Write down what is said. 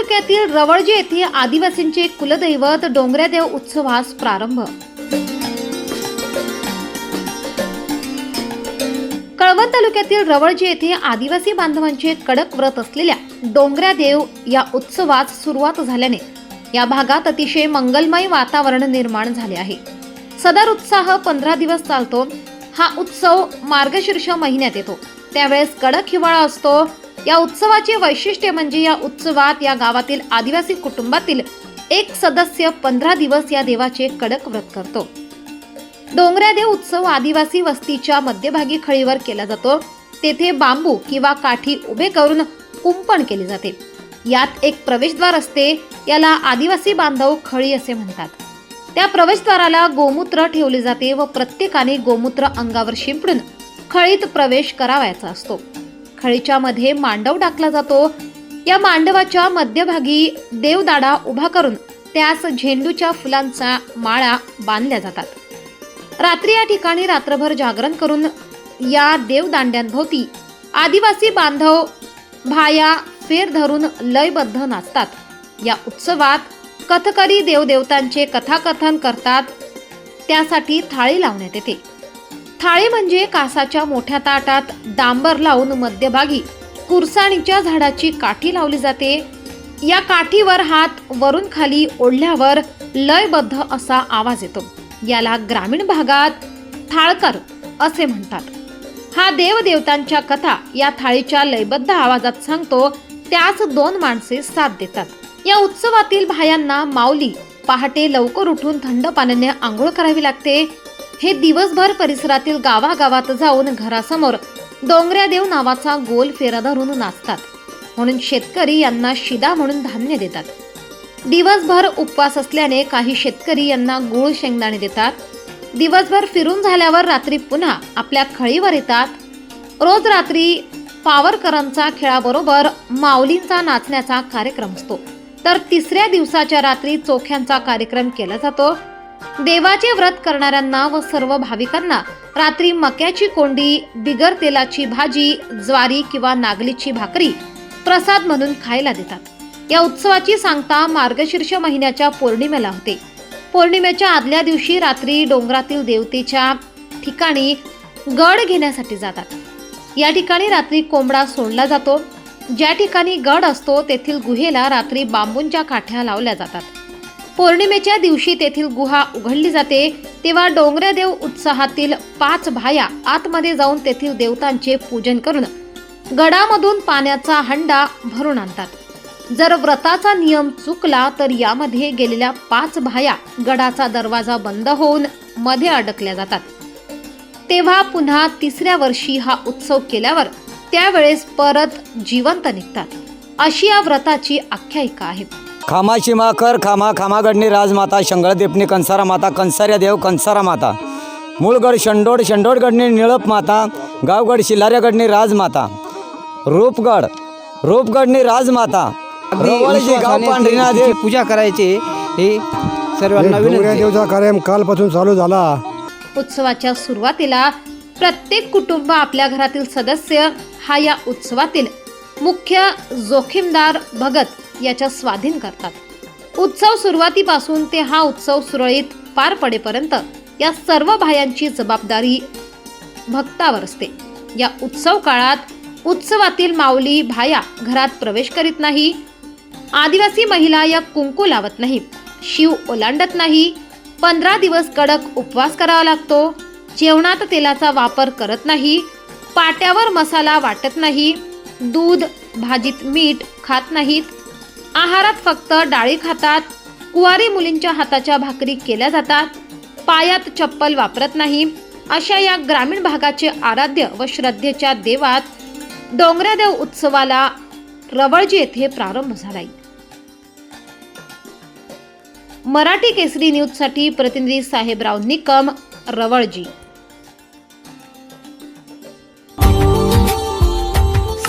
तालुक्यातील रवळजे येथे आदिवासींचे कुलदैवत डोंगऱ्यादेव उत्सवास प्रारंभ. कळवण तालुक्यातील रवळजे येथे आदिवासी बांधवांचे कडक व्रत असलेल्या डोंगऱ्यादेव या उत्सवास सुरुवात झाल्याने या भागात अतिशय मंगलमय वातावरण निर्माण झाले आहे. सदर उत्साह पंधरा दिवस चालतो. हा उत्सव मार्गशीर्ष महिन्यात येतो. त्यावेळेस कडक हिवाळा असतो. या उत्सवाचे वैशिष्ट्य म्हणजे या उत्सवात या गावातील आदिवासी कुटुंबातील एक सदस्य पंधरा दिवस या देवाचे कडक व्रत करतो. डोंगऱ्यादेव उत्सव आदिवासी वस्तीच्या मध्यभागी खळीवर केला जातो. तेथे बांबू किंवा काठी उभे करून कुंपण केले जाते. यात एक प्रवेशद्वार असते याला आदिवासी बांधव खळी असे म्हणतात. त्या प्रवेशद्वाराला गोमूत्र ठेवले जाते व प्रत्येकाने गोमूत्र अंगावर शिंपडून खळीत प्रवेश करावायचा असतो. खळीच्या मध्ये मांडव टाकला जातो. या मांडवाच्या मध्यभागी देवदाडा उभा करून त्यास झेंडूच्या फुलांचा माळा बांधल्या जातात. रात्री या ठिकाणी रात्रभर जागरण करून या देवदांड्यांभोवती आदिवासी बांधव भाया फेर धरून लयबद्ध नाचतात. या उत्सवात कथकरी देवदेवतांचे कथाकथन करतात. त्यासाठी थाळी लावण्यात येते. थाळी म्हणजे कासाच्या मोठ्या ताटात डांबर लावून मध्यभागी कुरसाणीच्या झाडाची काठी लावली जाते. या काठीवर हात वरून खाली ओढल्यावर लयबद्ध असा आवाज येतो. याला ग्रामीण भागात थाळकर असे म्हणतात. हा देवदेवतांच्या कथा या थाळीच्या लयबद्ध आवाजात सांगतो त्यास दोन माणसे साथ देतात. या उत्सवातील भायांना माऊली पहाटे लवकर उठून थंड पाण्याने आंघोळ करावी लागते. हे दिवसभर परिसरातील गावागावात जाऊन घरासमोर डोंगऱ्या देव नावाचा गोल फेरा धरून नाचतात. म्हणून शेतकरी यांना शिदा म्हणून धान्य देतात. दिवसभर उपवास असल्याने काही शेतकरी यांना गुळ शेंगदाणे देतात. दिवसभर फिरून झाल्यावर रात्री पुन्हा आपल्या खळीवर येतात. रोज रात्री पावरकरांचा खेळाबरोबर माऊलींचा नाचण्याचा कार्यक्रम असतो. तर तिसऱ्या दिवसाच्या रात्री चोख्यांचा कार्यक्रम केला जातो. देवाचे व्रत करणाऱ्यांना व सर्व भाविकांना रात्री मक्याची कोंडी बिगर तेलाची भाजी ज्वारी किंवा नागलीची भाकरी प्रसाद म्हणून खायला देतात. या उत्सवाची सांगता मार्गशीर्ष महिन्याच्या पौर्णिमेला होते. पौर्णिमेच्या आदल्या दिवशी रात्री डोंगरातील देवतेच्या ठिकाणी गड घेण्यासाठी जातात. या ठिकाणी रात्री कोंबडा सोडला जातो. ज्या ठिकाणी गड असतो तेथील गुहेला रात्री बांबूंच्या काठ्या लावल्या जातात. पौर्णिमेच्या दिवशी तेथील गुहा उघडली जाते तेव्हा डोंगऱ्यादेव उत्साहातील पाच भाया आतमध्ये जाऊन तेथील देवतांचे पूजन करून गडामधून पाण्याचा हंडा भरून आणतात. जर व्रताचा नियम चुकला तर यामध्ये गेलेल्या पाच भाया गडाचा दरवाजा बंद होऊन मध्ये अडकल्या जातात. तेव्हा पुन्हा तिसऱ्या वर्षी हा उत्सव केल्यावर त्यावेळेस परत जिवंत निघतात. अशी या व्रताची आख्यायिका आहे. खामाची माकर खामा खामागडणी राजमाता शंगळदेपणी कंसारा माता कंसाऱ्या देव कंसारा माता. मूळगड शंडोड शंडोडगडणी निळप माता गावगड शिलाऱ्यागडणी राजमाता रूपगड रूपगडणी राजमाता गाव पूजा करायची हे सर्वांना विनंती. देवचा कार्यक्रम कालपासून चालू झाला. उत्सवाच्या सुरुवातीला प्रत्येक कुटुंब आपल्या घरातील सदस्य हा या उत्सवातील मुख्य जोखीमदार भगत याच्या स्वाधीन करतात उत्सव सुरुवातीपासून ते हा उत्सव सुरळीत पार पडेपर्यंत या सर्व भायांची जबाबदारी भक्तावर असते. या उत्सव काळात उत्सवातील माऊली भाया घरात प्रवेश करीत नाही आदिवासी महिला या कुंकू लावत नाही शिव ओलांडत नाही पंधरा दिवस कडक उपवास करावा लागतो जेवणात तेलाचा वापर करत नाही पाट्यावर मसाला वाटत नाही दूध भाजीत मीठ खात नाहीत. आहारात फक्त डाळी खातात. कुवारी मुलींच्या हाताच्या भाकरी केल्या जातात. पायात चप्पल वापरत नाही. अशा या ग्रामीण भागाचे आराध्य व श्रद्धेच्या देवात डोंगरादेव उत्सवाला रवळजी येथे प्रारंभ झालाय. मराठी केसरी न्यूजसाठी प्रतिनिधी साहेबराव निकम रवळजी.